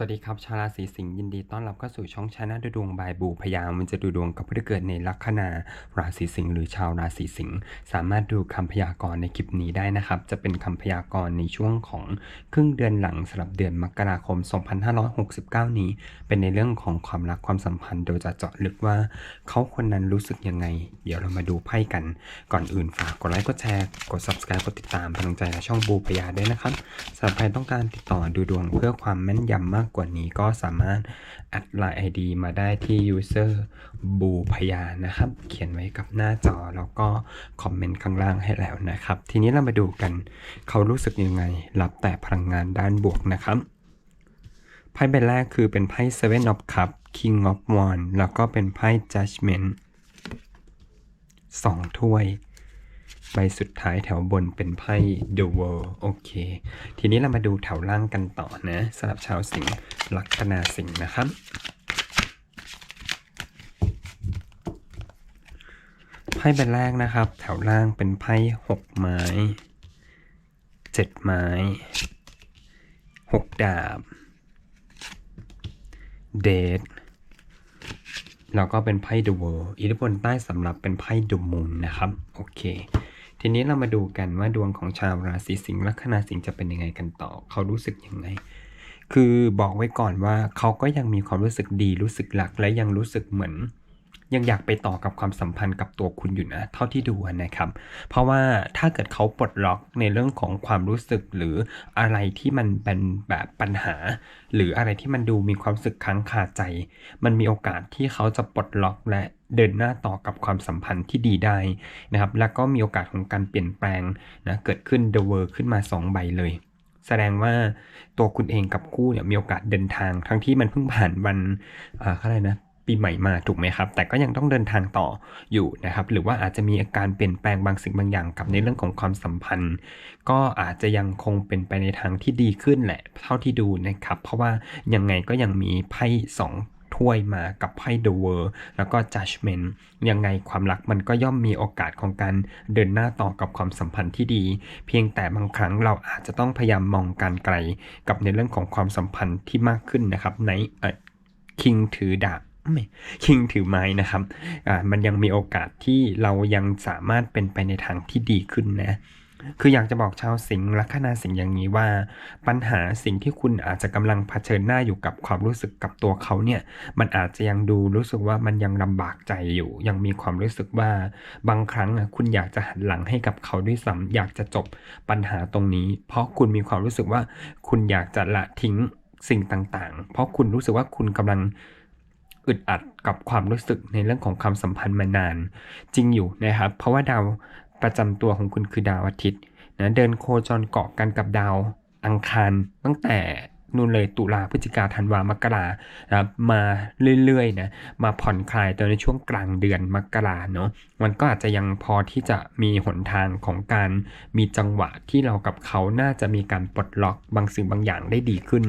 สวัสดีครับ ชาวราศีสิงห์ยินดีต้อนรับเข้าสู่ช่องชาแนลดูดวงบายบูพยามมันจะดูดวงกับผู้ที่เกิดในลัคนาราศีสิงห์หรือชาวราศีสิงห์สามารถดูคำพยากรณ์ในคลิปนี้ได้นะครับ จะเป็นคำพยากรณ์ในช่วงของครึ่งเดือนหลังสำหรับเดือนมกราคม 2569 นี้ เป็นในเรื่องของความรักความสัมพันธ์ โดยจะเจาะลึกว่าเขาคนนั้นรู้สึกยังไง เดี๋ยวเรามาดูไพ่กัน ก่อนอื่นฝากกดไลค์กดแชร์กด subscribe กดติดตามเป็นกำลังใจในช่องบูพยาด้วยนะครับสำหรับใครต้องการติดต่อดูดวงเพื่อความแม่นยำมากกว่านี้ก็สามารถแอดไลน์ ID มาได้ที่ user บูพยานะครับ เขียนไว้กับหน้าจอแล้วก็คอมเมนต์ข้างล่างให้แล้วนะครับ ทีนี้เรามาดูกันเขารู้สึกยังไง รับแต่พลังงานด้านบวกนะครับไพ่ใบแรกคือเป็นไพ่ Seven of Cup King of Wands แล้วก็เป็นไพ่ Judgment สองถ้วย ใบสุดท้ายแถวบนเป็นไพ่ The World โอเค ทีนี้เรามาดูแถวล่างกันต่อนะสำหรับชาวสิงห์ลัคนาสิงห์นะครับไพ่ใบแรกนะครับ แถวล่างเป็นไพ่หกไม้เจ็ดไม้หกดาบ เดทแล้วก็เป็นไพ่ The World อิทธิพลใต้สำหรับเป็นไพ่ The Moon นะครับ โอเค ทีนี้เรามาดูกันว่าดวงของชาวราศีสิงห์ลัคนาสิงห์จะเป็นยังไงกันต่อ เขารู้สึกยังไง คือบอกไว้ก่อนว่าเขาก็ยังมีความรู้สึกดีรู้สึกหลักและยังรู้สึกเหมือน ยังอยากไปต่อกับความสัมพันธ์กับตัวคุณอยู่นะ เท่าที่ดูนะครับ เพราะว่าถ้าเกิดเขาปลดล็อกในเรื่องของความรู้สึกหรืออะไรที่มันเป็นแบบปัญหา หรืออะไรที่มันดูมีความรู้สึกค้างคาใจ มันมีโอกาสที่เขาจะปลดล็อกและเดินหน้าต่อกับความสัมพันธ์ที่ดีได้นะครับ แล้วก็มีโอกาสของการเปลี่ยนแปลงนะเกิดขึ้น The World ขึ้นมา 2 ใบเลยแสดงว่าตัวคุณเองกับคู่เนี่ยมีโอกาสเดินทางทั้งที่มันเพิ่งผ่านวันอ่าเขาเรียกนะ ปีใหม่มาถูกไหมครับ แต่ก็ยังต้องเดินทางต่ออยู่นะครับ หรือว่าอาจจะมีอาการเปลี่ยนแปลงบางสิ่งบางอย่างกับในเรื่องของความสัมพันธ์ ก็อาจจะยังคงเป็นไปในทางที่ดีขึ้นแหละ เท่าที่ดูนะครับ เพราะว่ายังไงก็ยังมีไพ่สองถ้วยมากับไพ่ The World แล้วก็ Judgment ยังไงความรักมันก็ย่อมมีโอกาสของการเดินหน้าต่อกับความสัมพันธ์ที่ดี เพียงแต่บางครั้งเราอาจจะต้องพยายามมองการไกล กับในเรื่องของความสัมพันธ์ที่มากขึ้นนะครับในคิงถือดาบ คิงถือไม้นะครับมันยังมีโอกาสที่เรายังสามารถเป็นไปในทางที่ดีขึ้นนะคืออยากจะบอกชาวสิงห์ลัคนาสิงห์อย่างนี้ว่า ปัญหาสิ่งที่คุณอาจจะกำลังเผชิญหน้าอยู่กับความรู้สึกกับตัวเขาเนี่ย มันอาจจะยังดูรู้สึกว่ามันยังลำบากใจอยู่ ยังมีความรู้สึกว่าบางครั้งอะคุณอยากจะหันหลังให้กับเขาด้วยซ้ำอยากจะจบปัญหาตรงนี้ เพราะคุณมีความรู้สึกว่าคุณอยากจะละทิ้งสิ่งต่างๆ เพราะคุณรู้สึกว่าคุณกำลัง อึดอัดกับความรู้สึกในเรื่องของความสัมพันธ์มานาน จริงอยู่นะครับ เพราะว่าดาวประจำตัวของคุณคือดาวอาทิตย์นะเดินโคจรเกาะกันกับดาวอังคารตั้งแต่นู่นเลยตุลาพฤศจิกาธันวามกรานะครับมาเรื่อยๆนะมาผ่อนคลายตอนในช่วงกลางเดือนมกราเนาะมันก็อาจจะยังพอที่จะมีหนทางของการมีจังหวะที่เรากับเขาน่าจะมีการปลดล็อกบางสิ่งบางอย่างได้ดีขึ้น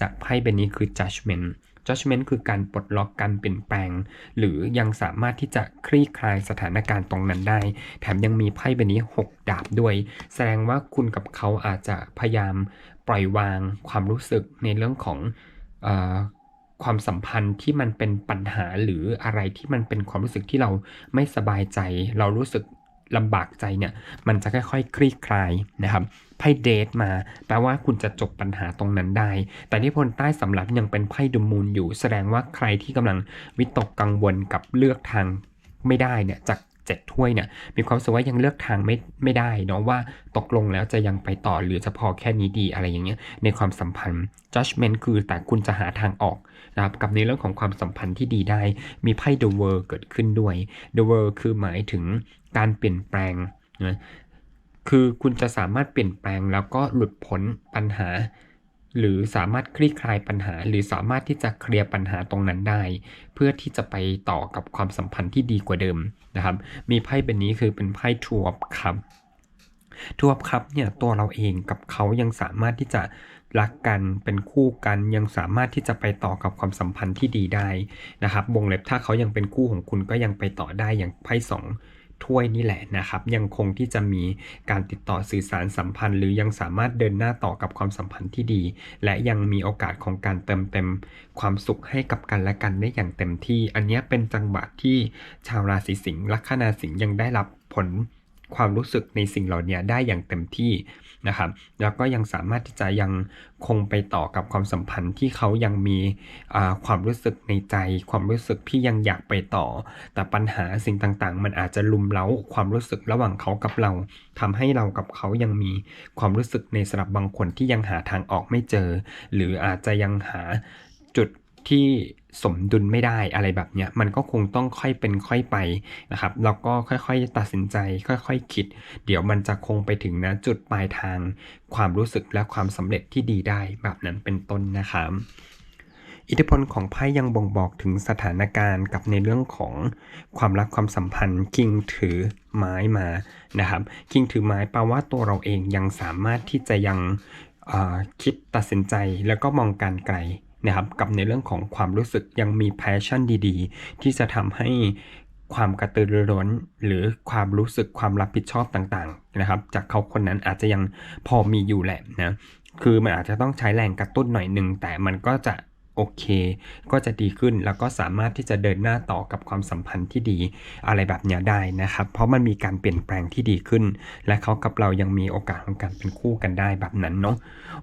จากไพ่ใบนี้คือ judgment judgment คือการปลดล็อกการเปลี่ยนแปลง หรือยังสามารถที่จะคลี่คลายสถานการณ์ตรงนั้นได้ แถมยังมีไพ่ใบนี้ 6 ดาบด้วย แสดงว่าคุณกับเขาอาจจะพยายามปล่อยวางความรู้สึกในเรื่องของอความสัมพันธ์ที่มันเป็นปัญหาหรืออะไรที่มันเป็นความรู้สึกที่เราไม่สบายใจ เรารู้สึก ลำบากใจเนี่ย มันจะค่อยๆ คลี่คลายนะครับไพ่เดทมา แปลว่าคุณจะจบปัญหาตรงนั้นได้ แต่ที่พลใต้สำรับยังเป็นไพ่ดูมูลอยู่ แสดงว่าใครที่กำลังวิตกกังวลกับเลือกทางไม่ได้เนี่ยจากเจ็ดถ้วยเนี่ยมีความสึกว่ายังเลือกทางไม่ไม่ได้เนาะว่าตกลงแล้วจะยังไปต่อหรือจะพอแค่นี้ดีอะไรอย่างเงี้ยในความสัมพันธ์ judgment คือแต่คุณจะหาทางออกนะครับกับในเรื่องของความสัมพันธ์ที่ดีได้ มีไพ่ the world เกิดขึ้นด้วย the world คือหมายถึง การเปลี่ยนแปลงนะคือคุณจะสามารถเปลี่ยนแปลงแล้วก็หลุดพ้นปัญหา หรือสามารถคลี่คลายปัญหา หรือสามารถที่จะเคลียร์ปัญหาตรงนั้นได้ เพื่อที่จะไปต่อกับความสัมพันธ์ที่ดีกว่าเดิมนะครับ มีไพ่เป็นนี้คือเป็นไพ่ทูอ f ครับทูอ f ครับเนี่ยตัวเราเองกับเขายังสามารถที่จะรักกันเป็นคู่กันยังสามารถที่จะไปต่อกับความสัมพันธ์ที่ดีได้นะครับวงเล็บถ้าเขายังเป็นคู่ของคุณก็ยังไปต่อได้อย่างไพ่สอง ถ้วยนี่แหละนะครับ ยังคงที่จะมีการติดต่อสื่อสารสัมพันธ์ หรือยังสามารถเดินหน้าต่อกับความสัมพันธ์ที่ดี และยังมีโอกาสของการเติมเต็มความสุขให้กับกันและกันได้อย่างเต็มที่ อันนี้เป็นจังหวะที่ชาวราศีสิงห์ลัคนาสิงห์ยังได้รับผลความรู้สึกในสิ่งเหล่านี้ได้อย่างเต็มที่ นะครับ แล้วก็ยังสามารถที่จะยังคงไปต่อกับความสัมพันธ์ที่เขายังมีความรู้สึกในใจ ความรู้สึกที่ยังอยากไปต่อ แต่ปัญหาสิ่งต่างๆ มันอาจจะลุมเล้าความรู้สึกระหว่างเขากับเราทำให้เรากับเขายังมีความรู้สึกในสำหรับบางคนที่ยังหาทางออกไม่เจอ หรืออาจจะยังหาจุด ที่สมดุลไม่ได้อะไรแบบเนี้ยมันก็คงต้องค่อยเป็นค่อยไปนะครับแล้วก็ค่อยๆตัดสินใจ ค่อยๆคิด เดี๋ยวมันจะคงไปถึงนะจุดปลายทางความรู้สึกและความสำเร็จที่ดีได้แบบนั้นเป็นต้นนะครับอิทธิพลของไพ่ยังบ่งบอกถึงสถานการณ์กับในเรื่องของความรักความสัมพันธ์คิงถือไม้มานะครับคิงถือไม้แปลว่าตัวเราเองยังสามารถที่จะยังคิดตัดสินใจแล้วก็มองการไกล นะครับกับในเรื่องของความรู้สึกยังมีแพชชั่นดีๆ ที่จะทำให้ความกระตือรือร้น หรือความรู้สึกความรับผิดชอบต่างๆนะครับ จากเขาคนนั้นอาจจะยังพอมีอยู่แหละนะคือมันอาจจะต้องใช้แรงกระตุ้นหน่อยหนึ่งแต่มันก็จะ โอเค ก็จะดีขึ้นแล้วก็สามารถที่จะเดินหน้าต่อกับความสัมพันธ์ที่ดีอะไรแบบนี้ได้นะครับ เพราะมันมีการเปลี่ยนแปลงที่ดีขึ้น และเขากับเรายังมีโอกาสของการเป็นคู่กันได้แบบนั้นเนาะ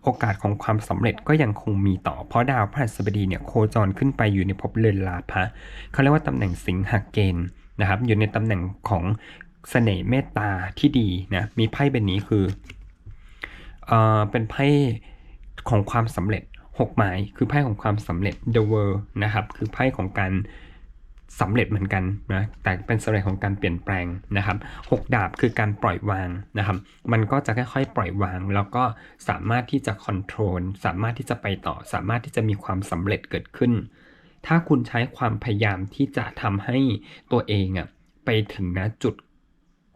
โอกาสของความสำเร็จก็ยังคงมีต่อ เพราะดาวพฤหัสบดีเนี่ยโคจรขึ้นไปอยู่ในภพเรือนลาภะเขาเรียกว่าตำแหน่งสิงหเกณฑ์นะครับ อยู่ในตำแหน่งของเสน่ห์เมตตาที่ดีนะมีไพ่เป็นนี้คือเอ่อเป็นไพ่ของความสำเร็จ หกไม้คือไพ่ของความสำเร็จ The World นะครับ คือไพ่ของการสำเร็จเหมือนกันนะแต่เป็นสำเร็จของการเปลี่ยนแปลงนะครับหกดาบคือการปล่อยวางนะครับ มันก็จะค่อยๆ ปล่อยวาง แล้วก็สามารถที่จะคอนโทรลสามารถที่จะไปต่อ สามารถที่จะมีความสำเร็จเกิดขึ้น ถ้าคุณใช้ความพยายามที่จะทำให้ตัวเองอะไปถึงนะจุด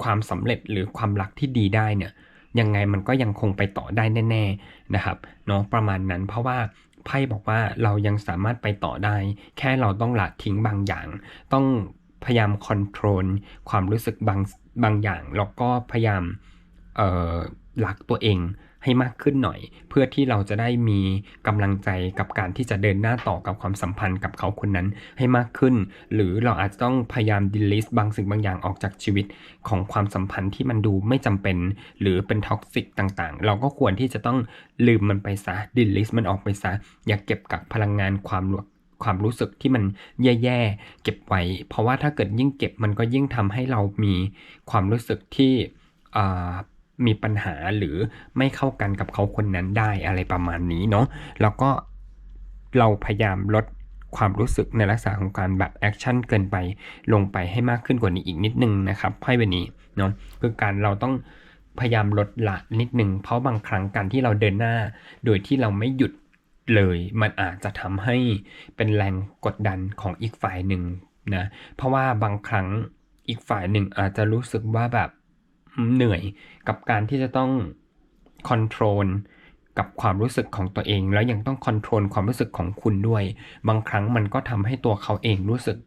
ความสำเร็จหรือความรักที่ดีได้เนี่ย ยังไงมันก็ยังคงไปต่อได้แน่ ๆนะครับเนาะประมาณนั้นเพราะว่าไพ่บอกว่าเรายังสามารถไปต่อได้ แค่เราต้องละทิ้งบางอย่าง ต้องพยายามคอนโทรลความรู้สึกบางบางอย่าง แล้วก็พยายามรักตัวเอง ให้มากขึ้นหน่อย เพื่อที่เราจะได้มีกำลังใจกับการที่จะเดินหน้าต่อกับความสัมพันธ์กับเขาคนนั้นให้มากขึ้น หรือเราอาจจะต้องพยายามดิลิสบางสิ่งบางอย่างออกจากชีวิตของความสัมพันธ์ที่มันดูไม่จำเป็น หรือเป็นท็อกซิกต่างๆ เราก็ควรที่จะต้องลืมมันไปซะดิลิสมันออกไปซะ อย่าเก็บกักพลังงานความรู้ความรู้สึกที่มันแย่ๆเก็บไว้ เพราะว่าถ้าเกิดยิ่งเก็บมันก็ยิ่งทำให้เรามีความรู้สึกที่ มีปัญหาหรือไม่เข้ากันกับเขาคนนั้นได้อะไรประมาณนี้เนาะแล้วก็เราพยายามลดความรู้สึกในลักษณะของการแบบแอคชั่นเกินไปลงไปให้มากขึ้นกว่านี้อีกนิดนึงนะครับไพ่ใบนี้เนาะคือการเราต้องพยายามลดละนิดนึงเพราะบางครั้งการที่เราเดินหน้า โดยที่เราไม่หยุดเลย มันอาจจะทำให้เป็นแรงกดดันของอีกฝ่ายหนึ่งนะเพราะว่าบางครั้งอีกฝ่ายหนึ่งอาจจะรู้สึกว่าแบบ เหนื่อยกับการที่จะต้องคอนโทรลกับความรู้สึกของตัวเอง แล้วยังต้องคอนโทรลความรู้สึกของคุณด้วย บางครั้งมันก็ทำให้ตัวเขาเองรู้สึก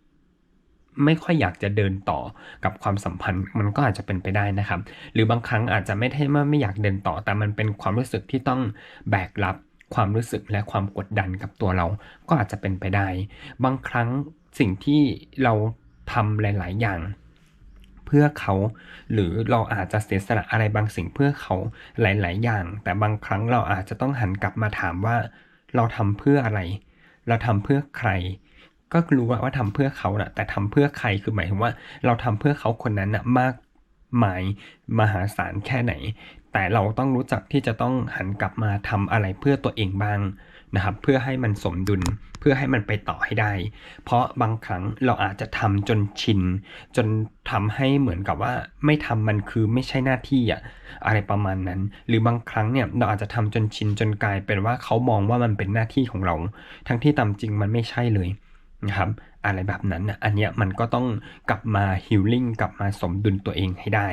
ไม่ค่อยอยากจะเดินต่อกับความสัมพันธ์ มันก็อาจจะเป็นไปได้นะครับ หรือบางครั้งอาจจะไม่ได้ว่าไม่อยากเดินต่อ แต่มันเป็นความรู้สึกที่ต้องแบกรับความรู้สึกและความกดดันกับตัวเรา ก็อาจจะเป็นไปได้ บางครั้งสิ่งที่เราทำหลาย ๆ อย่าง เพื่อเขา หรือเราอาจจะเสียสละอะไรบางสิ่งเพื่อเขาหลาย ๆ อย่าง แต่บางครั้งเราอาจจะต้องหันกลับมาถามว่า เราทำเพื่ออะไร เราทำเพื่อใคร ก็รู้ว่าว่าทำเพื่อเขานะแต่ทำเพื่อใครคือหมายถึงว่า เราทำเพื่อเขาคนนั้นนะมากมายมหาศาลแค่ไหน แต่เราต้องรู้จักที่จะต้องหันกลับมาทำอะไรเพื่อตัวเองบ้าง นะครับเพื่อให้มันสมดุลเพื่อให้มันไปต่อให้ได้ เพราะบางครั้งเราอาจจะทำจนชิน จนทำให้เหมือนกับว่าไม่ทำมันคือไม่ใช่หน้าที่อะอะไรประมาณนั้น หรือบางครั้งเนี่ยเราอาจจะทำจนชินจนกลายเป็นว่าเขามองว่ามันเป็นหน้าที่ของเรา ทั้งที่ตามจริงมันไม่ใช่เลยนะครับ อะไรแบบนั้นนะอันเนี้ยมันก็ต้องกลับมาฮิลลิ่งกลับมาสมดุลตัวเองให้ได้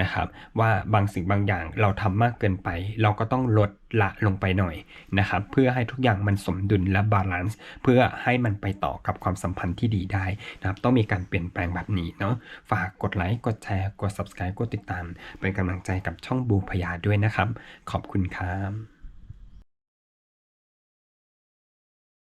นะครับว่าบางสิ่งบางอย่างเราทำมากเกินไป เราก็ต้องลดละลงไปหน่อยนะครับเพื่อให้ทุกอย่างมันสมดุลและบาลานซ์เพื่อให้มันไปต่อกับความสัมพันธ์ที่ดีได้นะครับต้องมีการเปลี่ยนแปลงแบบนี้เนาะฝากกดไลค์กดแชร์กด subscribe กดติดตาม เป็นกำลังใจกับช่องบูพยาด้วยนะครับ ขอบคุณครับ